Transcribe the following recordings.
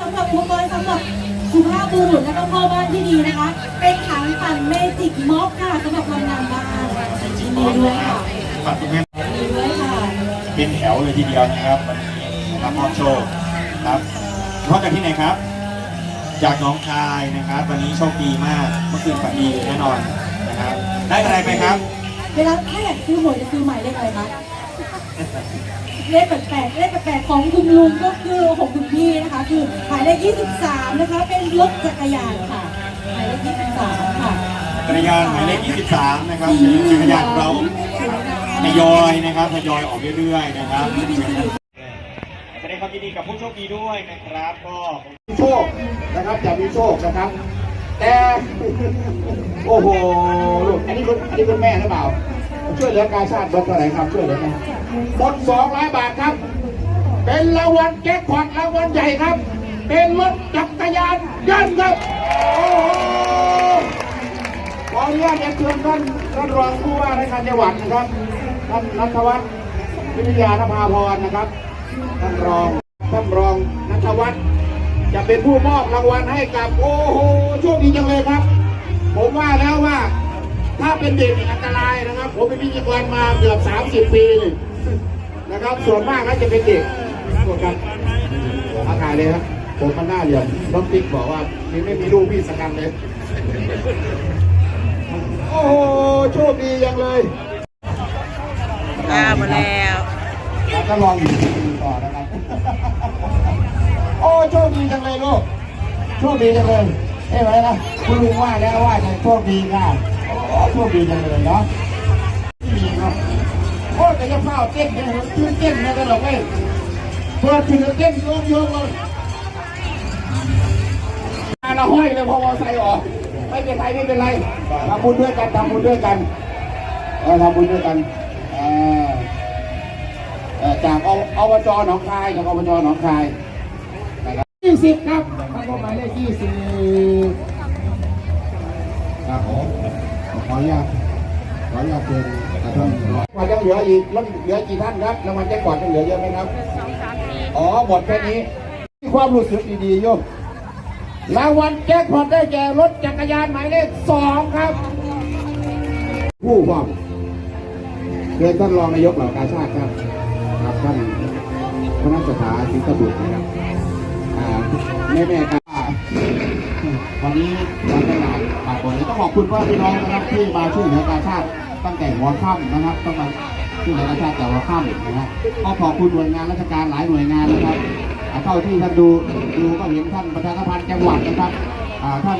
สำหรับอุปกรณ์สำหรับสุภาพบุรุษและก็พ่อบ้านที่ดีนะคะ เป็นถังปั่นเมจิกม็อกค่ะสำหรับทำงานบ้านยินดีด้วยค่ะปัดตรงนี้ยินดีด้วยค่ะ เป็นแถวเลยทีเดียวนะครับวันนี้นะครับมอบโชคครับพ่อจากที่ไหนครับ จากหน้องคายนะครับวันนี้โชคดีมากเมื่อคืนฝันดีแน่นอนนะครับ ได้อะไรไปครับ เวลาถ้าอยากซื้อหวยจะซื้อหมายเลขอะไรคะ เลขแปลกๆเลขแปลกๆของคุณลุงก็คือของคุณพี่นะคะ คือหมายเลข23 นะคะ เป็นรถจักรยานค่ะหมายเลข23 ค่ะจักรยานหมายเลข 23 นะครับจักรยานของเราทยอยนะครับทยอยออกเรื่อยๆนะครับแสดงความยินดีกับผู้โชคดีด้วยนะครับ ก็โชคนะครับจะมีโชคนะครับ แต่ โอ้โหลูกอันนี้คุณอันนี้คุณแม่หรือเปล่า ช่วยเหลือการชาติเบอร์เท่าไหร่ครับช่วยเหลือกันหมดสองร้อยบาทครับ เป็นรางวัลแจ็คพอตรางวัลใหญ่ครับ เป็นรถจักรยานยนต์ครับโอ้โหขออนุญาตเรียเชิญท่านท่านรองผู้ว่าราชการจังหวัดนะครับท่านนัทวัฒน์วิทยานภาพรนะครับท่านรองท่านรองนัทวัฒน์จะเป็นผู้มอบรางวัลให้กับ โอ้โหโชคดีจังเลยครับ ผมว่าแล้วว่า ถ้าเป็นเด็กนี่อันตรายนะครับ ผมเป็นพิธีกรมาเกือบ 30 ปีนะครับ ส่วนมากก็จะเป็นเด็กพวกกันอาถ่ายเลยครับผมมันหน้าเหลี่ยมน้องติ๊กบอกว่ามีไม่มีลูกพี่สกกันเลย โอ้โหโชคดีจังเลยอ่าหมดแล้วแล้วก็ลองอยู่ต่อนะครับ โอ้โชคดีจังเลยลูกโชคดีจังเลยเอ้ไหมนะคุณลุงว่าแล้วว่าจะโชคดีค่ะ โอ้โชคดีจังเลยเนาะดีเนาะโอ้แต่จะเฝ้าเต้นเนี่ยชื่อเต้นนะกันหรอกเว้ยเปิดถึงเต้นโยกโยกเลยเราห้อยเลยพอมอไซค์ออก ไม่เป็นไรไม่เป็นไรทำบุญด้วยกันทำบุญด้วยกันเออทำบุญด้วยกันอ่าเอ่อจากอบจหนองคายจากอบจหนองคายนะครับยี่สิบครับท่านผู้หมายเลขยี่สิบ นุญาตขออนุญาตเป็นท่านว่ายังเหลืออีกแล้วเหลือกี่ท่านครับรางวัลแจ็คพอตยังเหลือเยอะไหมครับอ๋อหมดแค่นี้มีความรู้สึกดีๆโยมรางวัลแจ็คพอตได้แก่รถจักรยานหมายเลขสองครับ ผู้ว่าเชิญท่านรองนายกเหล่ากาชาติครับครับท่านพระนักสถาสิงห์บุตรนะครับอ่าแม่แม่ๆครับวันนี้การตลาดปากบนต้องขอบคุณพ่อพี่น้องนะครับที่มาช่วยเหลือการชาติตั้งแต่หัวค่ำนะครับต้องมาช่วยเหลือกาชาติแต่หัวค่ำนะฮะก็ขอบคุณหน่วยงานราชการหลายหน่วยงานนะครับเท่าที่ท่านดูดูก็เห็นท่านประธานสภาจังหวัดนะครับท่าน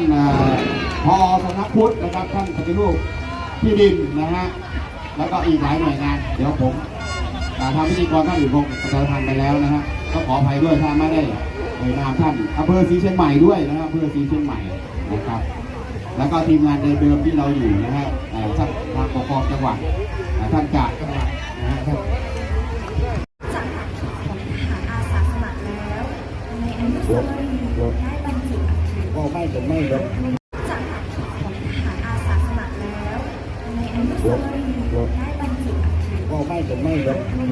พอสำนักพุทธนะครับ ท่านปฏิรูปที่ดินนะฮะแล้วก็อีกหลายหน่วยงาน เดี๋ยวผมทางพิธีกรท่านอื่คงประชาสัมพันธ์ไปแล้วนะฮะก็ขออภัยด้วยถ้าไม่ได้เอ่ยนามท่านอำเภอศรีเชียงใหม่ด้วยนะครับอำเภอศรีเชียงใหม่นะครับ แล้วก็ทีมงานเดิมๆที่เราอยู่นะฮะเอ่อท่านทางปกครองจังหวัดอ่าท่านจากจังหวัดนะฮะท่านจากหลักฐานของทหารอาสาสมัครแล้วในอนุสาวรีย์ได้บรรจุอัฐิก็ไม่เป็นไม่ลดจากหลักฐานของทหารอาสาสมัครแล้วในอนุสาวรีย์ได้บรรจุอัฐิก็ไม่เป็นไม่ลดใน